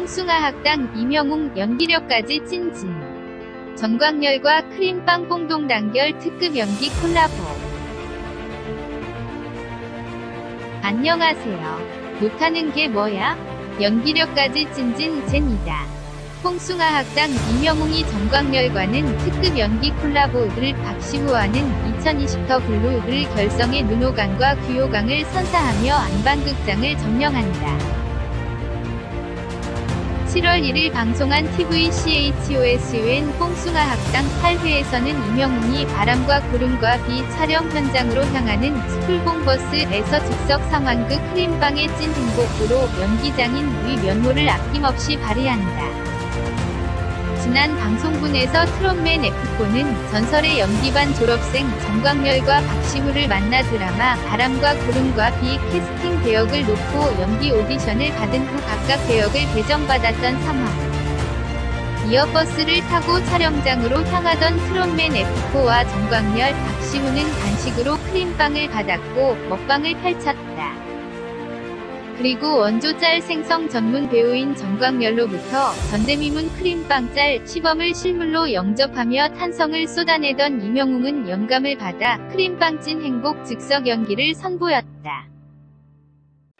홍숭아학당 이명웅 연기력까지 찐진. 전광열과 크림빵 뽕동 단결 특급 연기 콜라보. 안녕하세요. 못하는 게 뭐야? 연기력까지 찐진 젠이다. 홍숭아학당 이명웅이 전광열과는 특급 연기 콜라보를 박시우와는 2020터 블루를 결성해 눈호강과 귀호강을 선사하며 안방극장을 점령한다. 7월 1일 방송한 TV CHOSUN 홍숭아 학당 8회에서는 이명웅이 바람과 구름과 비 촬영 현장으로 향하는 스쿨봉버스에서 즉석 상황극 크림빵의 찐 행복으로 연기장인 위 면모를 아낌없이 발휘한다. 지난 방송분에서 트롯맨 F4는 전설의 연기반 졸업생 정광열과 박시우를 만나 드라마 바람과 구름과 비 캐스팅 배역을 놓고 연기 오디션을 받은 후 각각 배역을 배정받았던 상황. 이어 버스를 타고 촬영장으로 향하던 트롯맨 F4와 정광열, 박시우는 간식으로 크림빵을 받았고 먹방을 펼쳤다. 그리고 원조 짤 생성 전문 배우인 정광열로부터 전대미문 크림빵 짤 시범을 실물로 영접하며 탄성을 쏟아내던 이명웅은 영감을 받아 크림빵 찐 행복 즉석 연기를 선보였다.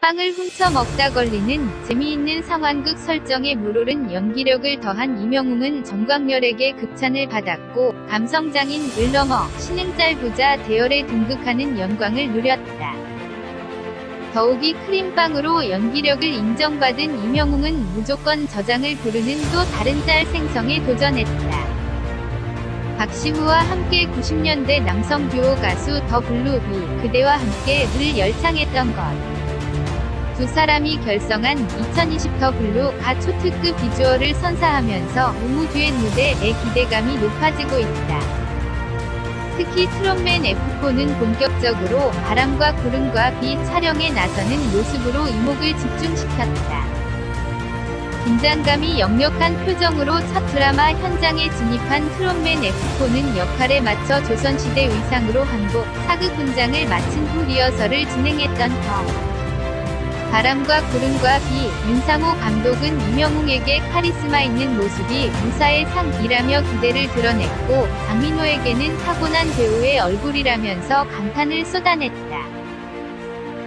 빵을 훔쳐 먹다 걸리는 재미있는 상황극 설정에 물오른 연기력을 더한 이명웅은 정광열에게 극찬을 받았고 감성장인 을 넘어 신흥짤 부자 대열에 등극하는 영광을 누렸다. 더욱이 크림빵으로 연기력을 인정받은 이명웅은 무조건 저장을 부르는 또 다른 짤 생성에 도전했다. 박시우와 함께 90년대 남성 듀오 가수 더 블루비 그대와 함께를 열창했던 것. 두 사람이 결성한 2020 더 블루 가 초특급 비주얼을 선사하면서 우무 듀엣 무대의 기대감이 높아지고 있다. 특히 트롯맨 F4는 본격적으로 바람과 구름과 비 촬영에 나서는 모습으로 이목을 집중시켰다. 긴장감이 역력한 표정으로 첫 드라마 현장에 진입한 트롯맨 F4는 역할에 맞춰 조선시대 의상으로 한복, 사극 분장을 마친 후 리허설을 진행했던 터. 바람과 구름과 비, 윤상호 감독은 이명웅에게 카리스마 있는 모습이 무사의 상이라며 기대를 드러냈고, 강민호에게는 타고난 배우의 얼굴이라면서 감탄을 쏟아냈다.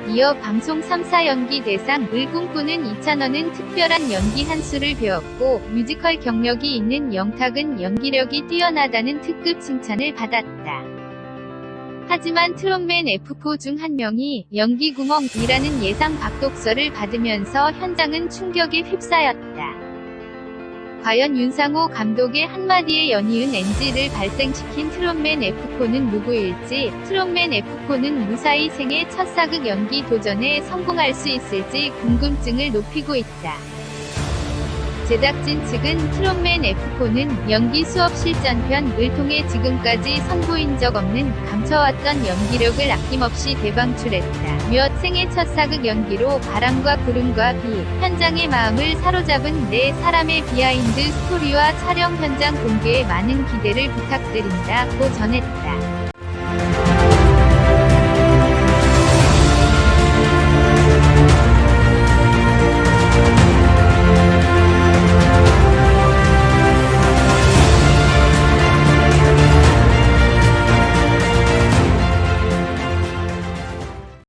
이어 방송 3사 연기 대상 을 꿈꾸는 이찬원은 특별한 연기 한 수를 배웠고, 뮤지컬 경력이 있는 영탁은 연기력이 뛰어나다는 특급 칭찬을 받았다. 하지만 트롯맨 F4 중 한 명이 연기 구멍이라는 예상 박독서를 받으면서 현장은 충격에 휩싸였다. 과연 윤상호 감독의 한마디에 연이은 NG를 발생시킨 트롯맨 F4는 누구일지, 트롯맨 F4는 무사히 생애 첫 사극 연기 도전에 성공할 수 있을지 궁금증을 높이고 있다. 제작진 측은 트롯맨 F4는 연기 수업 실전편을 통해 지금까지 선보인 적 없는 감춰왔던 연기력을 아낌없이 대방출했다. 몇 생애 첫 사극 연기로 바람과 구름과 비, 현장의 마음을 사로잡은 네 사람의 비하인드 스토리와 촬영 현장 공개에 많은 기대를 부탁드린다고 전했다.